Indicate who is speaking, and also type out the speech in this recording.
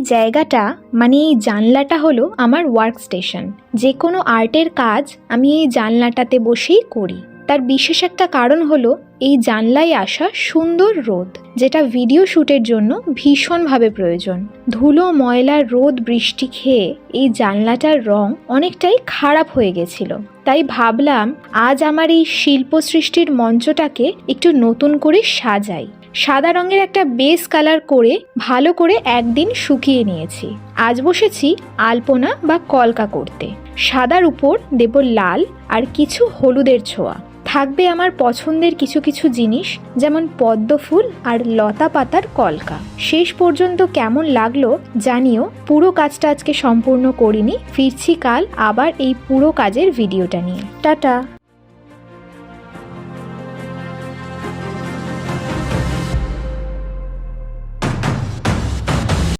Speaker 1: জায়গাটা মানে এই জানলাটা হলো আমার ওয়ার্ক স্টেশন যে কোনো আর্টের কাজ আমি এই জানলাটাতে বসেই করি। তার বিশেষ একটা কারণ হলো, এই জানলায় আসা সুন্দর রোদ, যেটা ভিডিও শ্যুটের জন্য ভীষণভাবে প্রয়োজন। ধুলো, ময়লা, রোদ, বৃষ্টি খেয়ে এই জানলাটার রং অনেকটাই খারাপ হয়ে গেছিল। তাই ভাবলাম, আজ আমার এই শিল্প সৃষ্টির মঞ্চটাকে একটু নতুন করে সাজাই। সাদা রঙের একটা বেস কালার করে ভালো করে একদিন শুকিয়ে নিয়েছি। আজ বসেছি আলপনা বা কলকা করতে। সাদার উপর দেব লাল আর কিছু হলুদের ছোঁয়া। থাকবে আমার পছন্দের কিছু কিছু জিনিস, যেমন পদ্ম ফুল আর লতা পাতার কলকা। শেষ পর্যন্ত কেমন লাগল জানিও। পুরো কাজটা আজকে সম্পূর্ণ করিনি। ফিরছি কাল আবার এই পুরো কাজের ভিডিওটা নিয়ে। টাটা!